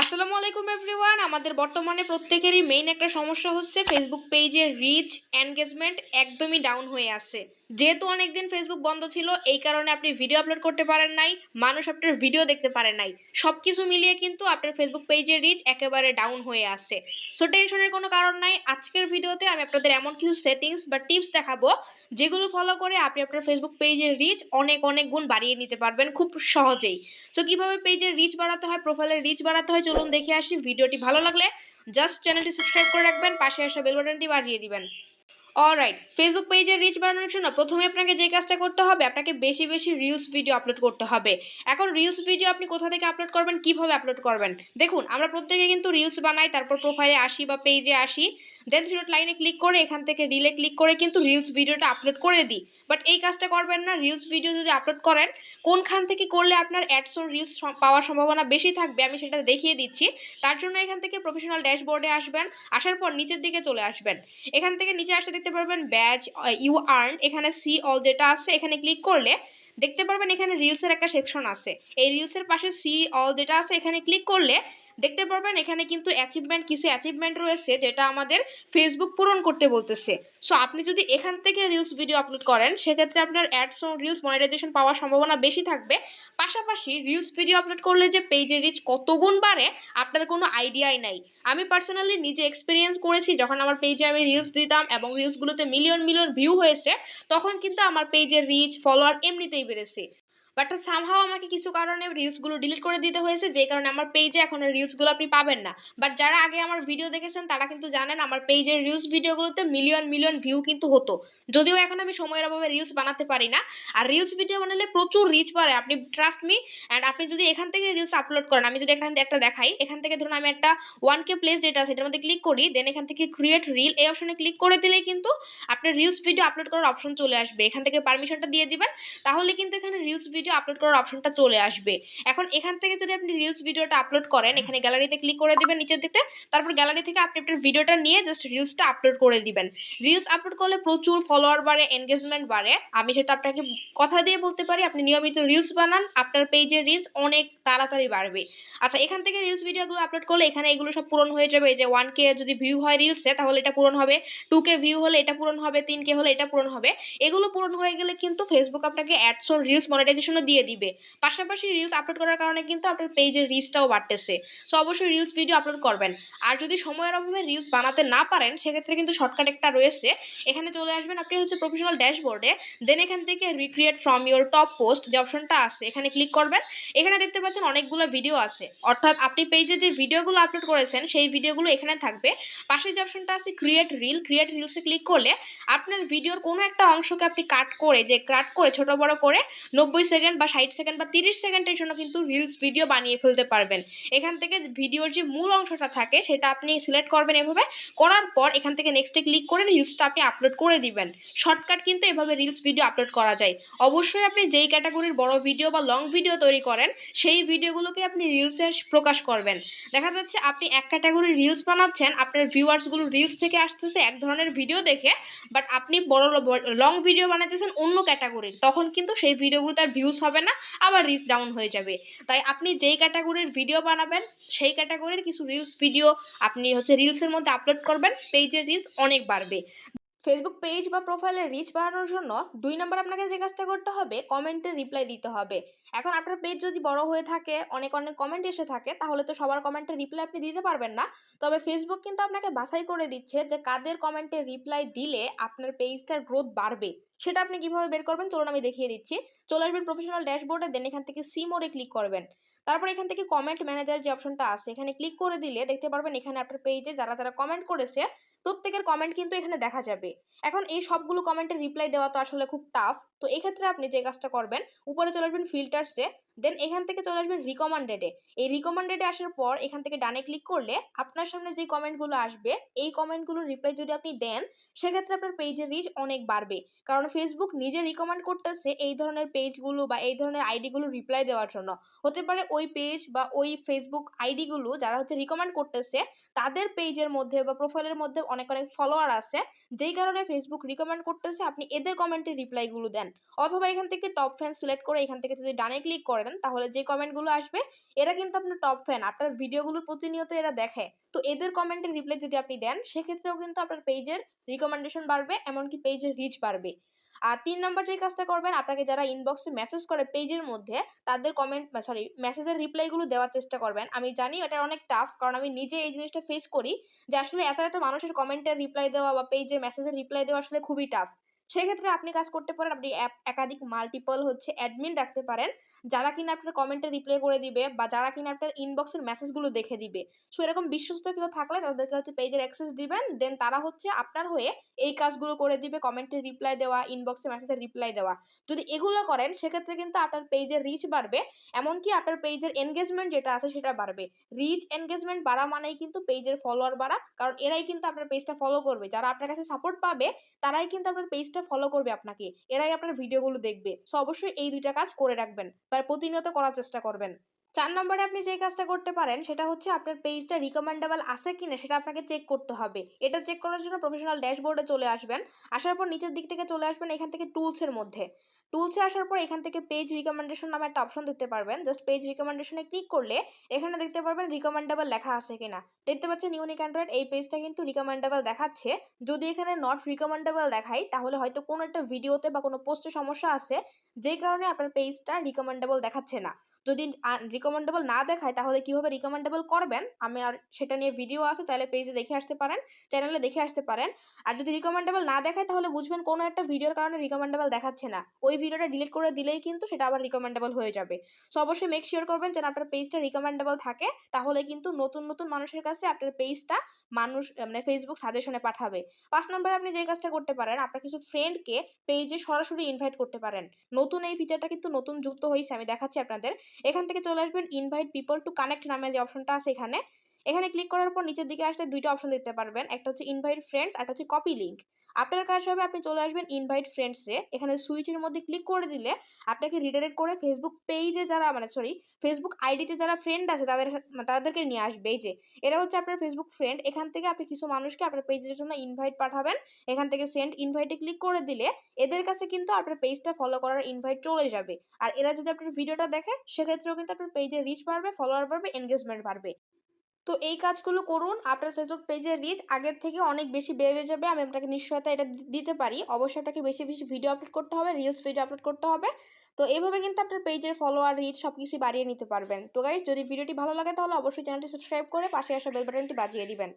আসসালামু আলাইকুম এভরিওয়ান আমাদের বর্তমানে প্রত্যেকেরই মেইন একটা সমস্যা হচ্ছে ফেসবুক পেজের রিচ এনগেজমেন্ট একদমই ডাউন হয়ে আছে। যেহেতু অনেকদিন ফেসবুক বন্ধ ছিল, এই কারণে আপনি ভিডিও আপলোড করতে পারেন নাই, মানুষ আপনার ভিডিও দেখতে পারে নাই। সব কিছু মিলিয়ে কিন্তু আপনার ফেসবুক পেজের রিচ একেবারে ডাউন হয়ে আছে। সো টেনশনের কোনো কারণ নাই। আজকের ভিডিওতে আমি আপনাদের এমন কিছু সেটিংস বা টিপস দেখাবো, যেগুলো ফলো করে আপনি আপনার ফেসবুক পেজের রিচ অনেক অনেক গুণ বাড়িয়ে নিতে পারবেন খুব সহজেই। সো কীভাবে পেজের রিচ বাড়াতে হয় প্রোফাইলের রিচ বাড়াতে হয়, চলুন দেখে আসি। ভিডিওটি ভালো লাগলে জাস্ট চ্যানেলটি সাবস্ক্রাইব করে রাখবেন, পাশে আসা বেল বাটনটি বাজিয়ে দিবেন। অলরাইট ফেসবুক পেজের রিচ বাড়ানোর জন্য প্রথমে আপনাকে যে কাজটা করতে হবে, আপনাকে বেশি বেশি রিলস ভিডিও আপলোড করতে হবে। এখন রিলস ভিডিও আপনি কোথা থেকে আপলোড করবেন, কীভাবে আপলোড করবেন? দেখুন, আমরা প্রত্যেকে কিন্তু রিলস বানাই, তারপর প্রোফাইলে আসি বা পেজে আসি। দেন থ্রি ডট লাইনে ক্লিক করে, এখান থেকে রিলে ক্লিক করে কিন্তু রিলস ভিডিওটা আপলোড করে দিই। বাট এই কাজটা করবেন না রিলস ভিডিও যদি আপলোড করেন, কোনখান থেকে করলে আপনার অ্যাডস ও রিলস পাওয়ার সম্ভাবনা বেশি থাকবে, আমি সেটা দেখিয়ে দিচ্ছি। তার জন্য এখান থেকে প্রফেশনাল ড্যাশবোর্ডে আসবেন, আসার পর নিচের দিকে চলে আসবেন। এখান থেকে নিচে আসতে দেখতে পারবেন ব্যাচ ইউ আর্ন এখানে সি অল ডেটা আছে, এখানে ক্লিক করলে দেখতে পারবেন এখানে রিলসের একটা সেকশন আছে। এই রিলসের পাশে সি অল ডেটা আছে, এখানে ক্লিক করলে দেখতে পারবেন এখানে কিন্তু অ্যাচিভমেন্ট কিছু অ্যাচিভমেন্ট রয়েছে যেটা আমাদের ফেসবুক পূরণ করতে বলতেছে। সো আপনি যদি এখান থেকে রিলস ভিডিও আপলোড করেন, সেক্ষেত্রে আপনার অ্যাডস রিলস মনিটাইজেশন পাওয়ার সম্ভাবনা বেশি থাকবে। পাশাপাশি রিলস ভিডিও আপলোড করলে যে পেজের রিচ কত গুণ বাড়ে, আপনার কোনো আইডিয়াই নাই। আমি পার্সোনালি নিজে এক্সপিরিয়েন্স করেছি, যখন আমার পেজে আমি রিলস দিতাম এবং রিলসগুলোতে মিলিয়ন মিলিয়ন ভিউ হয়েছে, তখন কিন্তু আমার পেজের রিচ ফলোয়ার এমনিতেই বেড়েছে। বাট সামহাও আমাকে কিছু কারণে রিলসগুলো ডিলিট করে দিতে হয়েছে, যে কারণে আমার পেজে এখন রিলসগুলো আপনি পাবেন না। বাট যারা আগে আমার ভিডিও দেখেছেন, তারা কিন্তু জানেন আমার পেজের রিলস ভিডিওগুলোতে মিলিয়ন মিলিয়ন ভিউ কিন্তু হতো। যদিও এখন আমি সময়ের অভাবে রিলস বানাতে পারি না। আর রিলস ভিডিও বানালে প্রচুর রিচ বাড়ে। আপনি ট্রাস্ট মি অ্যান্ড আপনি যদি এখান থেকে রিলস আপলোড করেন, আমি যদি এখান থেকে একটা দেখাই, এখান থেকে ধরুন আমি একটা ওয়ান কে প্লেস যেটা আছে, এটার মধ্যে ক্লিক করি দেন এখান থেকে ক্রিয়েট রিল এই অপশনে ক্লিক করে দিলেই কিন্তু আপনার রিলস ভিডিও আপলোড করার অপশন চলে আসবে। এখান থেকে পারমিশনটা দিয়ে দিবেন। তাহলে কিন্তু এখানে রিলস ভিডিও আপলোড করার অপশনটা চলে আসবে। এখন এখান থেকে যদি আপনি রিলস ভিডিওটা আপলোড করেন এখানে গ্যালারিতে ক্লিক করে দিবেন নিচের দিকে তারপর গ্যালারি থেকে আপনি আপনার ভিডিওটা নিয়ে জাস্ট রিলসটা আপলোড করে দিবেন। রিলস আপলোড করলে প্রচুর ফলোয়ার বাড়ে এনগেজমেন্ট বাড়ে। আমি সেটা আপনাকে কথা দিয়ে বলতে পারি আপনি নিয়মিত রিলস বানান আপনার পেজের রিলস অনেক তাড়াতাড়ি বাড়বে। আচ্ছা এখান থেকে রিলস ভিডিওগুলো আপলোড করলে এখানে এগুলো সব পূরণ হয়ে যাবে যে ওয়ান কে যদি ভিউ হয় রিলসে তাহলে এটা পূরণ হবে। টু কে ভিউ হলে এটা পূরণ হবে তিন কে হলে এটা পূরণ হবে। এগুলো পূরণ হয়ে গেলে কিন্তু ফেসবুক আপনাকে অ্যাডস ও রিলস মনিটাইজেশনও দিয়ে দিবে। পাশাপাশি রিলস আপলোড করার কারণে কিন্তু আপনার পেজের রিচটাও বাড়তেছে। সো অবশ্যই রিলস ভিডিও আপলোড করবেন। আর যদি সময়ের অভাবে রিলস বানাতে না পারেন, সেক্ষেত্রে কিন্তু শর্টকাট একটা রয়েছে। এখানে চলে আসবেন আপনি হচ্ছে প্রফেশনাল ড্যাশবোর্ডে দেন এখান থেকে recreate from your top post যে অপশনটা আছে, এখানে ক্লিক করবেন। এখানে দেখতে পাচ্ছেন অনেকগুলো ভিডিও আছে। অর্থাৎ আপনি পেজে যে ভিডিওগুলো আপলোড করেছেন, সেই ভিডিওগুলো এখানে থাকবে। পাশে যে অপশনটা আছে ক্রিয়েট রিল ক্রিয়েট রিলসে ক্লিক করলে আপনার ভিডিওর কোনো একটা অংশকে আপনি কাট করে, যে কাট করে, ছোট বড় করে নব্বই বা ষাট সেকেন্ড বা তিরিশ সেকেন্ডের জন্য কিন্তু রিলস ভিডিও বানিয়ে ফেলতে পারবেন। এখান থেকে ভিডিওর যে মূল অংশটা থাকে, সেটা আপনি সিলেক্ট করবেন এভাবে। করার পর এখান থেকে নেক্সটে ক্লিক করে রিলসটা আপনি আপলোড করে দিবেন। শর্টকাট কিন্তু এভাবে রিলস ভিডিও আপলোড করা যায়। অবশ্যই আপনি যেই ক্যাটাগরির বড় ভিডিও বা লং ভিডিও তৈরি করেন, সেই ভিডিওগুলোকে আপনি রিলসে প্রকাশ করবেন। দেখা যাচ্ছে আপনি এক ক্যাটাগরির রিলস বানাচ্ছেন, আপনার ভিউয়ার্সগুলো রিলস থেকে আসতেছে এক ধরনের ভিডিও দেখে বাট আপনি বড় লং ভিডিও বানাইতেছেন অন্য ক্যাটাগরির তখন কিন্তু সেই ভিডিওগুলো তার ভিউজ হবে না, আবার রিচ ডাউন হয়ে যাবে। তাই আপনি যেই ক্যাটাগরির ভিডিও বানাবেন, সেই ক্যাটাগরির কিছু রিলস ভিডিও আপনি হচ্ছে রিলসের মধ্যে আপলোড করবেন পেজের রিচ অনেক বাড়বে। ফেসবুক পেজ বা প্রোফাইলের রিচ বাড়ানোর জন্য দুই নম্বর আপনাকে যে কাজটা করতে হবে কমেন্টের রিপ্লাই দিতে হবে। এখন আপনার পেজ যদি বড় হয়ে থাকে, অনেক অনেক কমেন্ট এসে থাকে, তাহলে তো সবার কমেন্টের রিপ্লাই আপনি দিতে পারবেন না। তবে ফেসবুক কিন্তু আপনাকে বাছাই করে দিচ্ছে যে কাদের কমেন্টের রিপ্লাই দিলে আপনার পেজটার গ্রোথ বাড়বে। সেটা আপনি কীভাবে বের করবেন? চলুন আমি দেখিয়ে দিচ্ছি। চলে আসবেন প্রফেশনাল ড্যাশবোর্ডে দেন এখান থেকে সি মোডে ক্লিক করবেন। তারপর এখান থেকে কমেন্ট ম্যানেজার যে অপশনটা আছে, এখানে ক্লিক করে দিলে দেখতে পারবেন এখানে আপনার পেজে যারা যারা কমেন্ট করেছে, প্রত্যেকের কমেন্ট কিন্তু এখানে দেখা যাবে। এখন এই সবগুলো কমেন্টের রিপ্লাই দেওয়া তো আসলে খুব টাফ তো এক্ষেত্রে আপনি যে কাজটা করবেন, উপরে চলে আসবেন ফিল্টার্সে দেন এখান থেকে চলে আসবেন রিকমান্ডেডে এই রিকমান্ডেডে আসার পর এখান থেকে ডানে ক্লিক করলে আপনার সামনে যে কমেন্টগুলো আসবে, এই কমেন্টগুলোর রিপ্লাই যদি আপনি দেন, সেক্ষেত্রে আপনার পেজের রিচ অনেক বাড়বে। কারণ ফেসবুক নিজে রিকমেন্ড করতেছে এই ধরনের পেজগুলো বা এই ধরনের আইডিগুলো রিপ্লাই দেওয়ার জন্য। হতে পারে ওই পেজ বা ওই ফেসবুক আইডিগুলো যারা হচ্ছে রিকমেন্ড করতেছে, তাদের পেজের মধ্যে বা প্রোফাইলের মধ্যে অনেক অনেক ফলোয়ার আছে, যেই কারণে ফেসবুক রিকমেন্ড করতেছে, আপনি এদের কমেন্টের রিপ্লাইগুলো দেন। অথবা এখান থেকে টপ ফ্যান সিলেক্ট করে এখান থেকে যদি ডানে ক্লিক করে দেন, তাহলে যে কমেন্টগুলো আসবে, এরা কিন্তু আপনার টপ ফ্যান আপনার ভিডিওগুলো প্রতিনিয়ত এরা দেখে। তো এদের কমেন্টের রিপ্লাই যদি আপনি দেন, সেক্ষেত্রেও কিন্তু আপনার পেজের রিকমেন্ডেশন বাড়বে, এমনকি পেজের রিচ বাড়বে। আর তিন নম্বর যে কাজটা করবেন, আপনাকে যারা ইনবক্সে মেসেজ করে পেজের মধ্যে, তাদের কমেন্ট সরি মেসেজের রিপ্লাইগুলো দেওয়ার চেষ্টা করবেন। আমি জানি এটা অনেক টাফ কারণ আমি নিজে এই জিনিসটা ফেস করি যে আসলে এত এত মানুষের কমেন্টের রিপ্লাই দেওয়া বা পেজের মেসেজের রিপ্লাই দেওয়া আসলে খুবই টাফ সেক্ষেত্রে আপনি কাজ করতে পারেন, আপনি অ্যাপ, একাধিক মাল্টিপল হচ্ছে অ্যাডমিন রাখতে পারেন, যারা কিনা আপনার কমেন্টে রিপ্লাই করে দিবে বা যারা কিনা আপনার ইনবক্সের মেসেজগুলো দেখে দিবে। সো এরকম বিশ্বস্ত কেউ থাকলে তাদেরকে হচ্ছে পেজের অ্যাক্সেস দিবেন দেন তারা হচ্ছে আপনার হয়ে এই কাজগুলো করে দিবে কমেন্টের রিপ্লাই দেওয়া ইনবক্সে মেসেজের রিপ্লাই দেওয়া। যদি এগুলো করেন, সেক্ষেত্রে কিন্তু আপনার পেজের রিচ বাড়বে, এমনকি আপনার পেজের এনগেজমেন্ট যেটা আছে সেটা বাড়বে। রিচ এনগেজমেন্ট বাড়া মানেই কিন্তু পেজের ফলোয়ার বাড়া, কারণ এরাই কিন্তু আপনার পেজটা ফলো করবে। যারা আপনার কাছে সাপোর্ট পাবে, তারাই কিন্তু আপনার পেজটা ফলো করবে আপনাকে। এরাই আপনার ভিডিওগুলো দেখবে। সো অবশ্যই এই দুইটা কাজ করে রাখবেন বা প্রতিনিয়ত করার চেষ্টা করবেন। চার নম্বরে আপনি যে কাজটা করতে পারেন, সেটা হচ্ছে আপনার পেজটা রিকমেন্ডেবল আছে কিনা, সেটা আপনাকে চেক করতে হবে। এটা চেক করার জন্য প্রফেশনাল ড্যাশবোর্ডে চলে আসবেন। আসার পর নিচের দিক থেকে চলে আসবেন এখান থেকে টুলসের মধ্যে। টুলসে আসার পর এখান থেকে পেজ রিকমেন্ডেশন নামে একটা অপশন দেখতে পারবেন। জাস্ট পেজ রিকমেন্ডেশনে ক্লিক করলে এখানে দেখতে পারবেন রিকমেন্ডেবল লেখা আছে কিনা। দেখতে পাচ্ছেন ইউনিক অ্যান্ড্রয়েড এই পেজটা কিন্তু রিকমেন্ডেবল দেখাচ্ছে। যদি এখানে নট রিকমেন্ডেবল দেখাই, তাহলে হয়তো কোনো একটা ভিডিওতে বা কোনো পোস্টে সমস্যা আছে যেই কারণে আপনার পেজটা রিকমেন্ডেবল দেখাচ্ছে না। যদি রিকমেন্ডেবল না দেখায়, তাহলে কীভাবে রিকমেন্ডেবল করবেন? আমি আর সেটা নিয়ে ভিডিও আছে, তাহলে পেজে দেখে আসতে পারেন চ্যানেলে দেখে আসতে পারেন। আর যদি রিকমেন্ডেবল না দেখায়, তাহলে বুঝবেন কোনো একটা ভিডিওর কারণে রিকমেন্ডেবল দেখাচ্ছে না। ওই ভিডিওটা ডিলিট করে দিলেই কিন্তু সেটা আবার রিকমেন্ডেবল হয়ে যাবে। সো অবশ্যই মেক শিওর করবেন যেন আপনার পেজটা রিকমেন্ডেবল থাকে, তাহলে কিন্তু নতুন নতুন মানুষের কাছে আপনার পেজটা মানুষ মানে ফেসবুক সাজেশনে পাঠাবে। পাঁচ নম্বরে আপনি যে কাজটা করতে পারেন, আপনার কিছু ফ্রেন্ডকে পেজে সরাসরি ইনভাইট করতে পারেন। নতুন এই ফিচারটা কিন্তু নতুন যুক্ত হয়েছে, আমি দেখাচ্ছি আপনাদের। এখান থেকে চলে আসবেন ইনভাইট পিপল টু কানেক্ট নামে যে অপশনটা আছে এখানে। এখানে ক্লিক করার পর নিচের দিকে আসলে দুইটা অপশন দেখতে পারবেন, একটা হচ্ছে ইনভাইট ফ্রেন্ডস একটা হচ্ছে কপি লিঙ্ক আপনার কাজ হবে আপনি চলে আসবেন ইনভাইট ফ্রেন্ডসে এখানে সুইচের মধ্যে ক্লিক করে দিলে আপনাকে রিডাইরেক্ট করে ফেসবুক পেজে যারা মানে সরি ফেসবুক আইডিতে যারা ফ্রেন্ড আছে তাদের তাদেরকে নিয়ে আসবে। যে, এরা হচ্ছে আপনার ফেসবুক ফ্রেন্ড এখান থেকে আপনি কিছু মানুষকে আপনার পেজের জন্য ইনভাইট পাঠাবেন। এখান থেকে সেন্ড ইনভাইটে ক্লিক করে দিলে এদের কাছে কিন্তু আপনার পেজটা ফলো করার ইনভাইট চলে যাবে। আর এরা যদি আপনার ভিডিওটা দেখে, সেক্ষেত্রেও কিন্তু আপনার পেজের রিচ বাড়বে ফলোয়ার বাড়বে এনগেজমেন্ট বাড়বে। তো এই কাজগুলো করুন। আপনার ফেসবুক পেজের রিচ আগের থেকে অনেক বেশি বেড়ে যাবে। আমি আপনাকে নিশ্চয়তা এটা দিতে পারি। অবশ্যই আপনাকে বেশি বেশি ভিডিও আপলোড করতে হবে রিলস ভিডিও আপলোড করতে হবে। তো এইভাবে কিন্তু আপনার পেজের ফলোয়ার রিচ সব কিছুই বাড়িয়ে নিতে পারবেন। তো গাইজ যদি ভিডিওটি ভালো লাগে তাহলে অবশ্যই চ্যানেলটি সাবস্ক্রাইব করে পাশে আসা বেল বাটনটি বাজিয়ে দিবেন।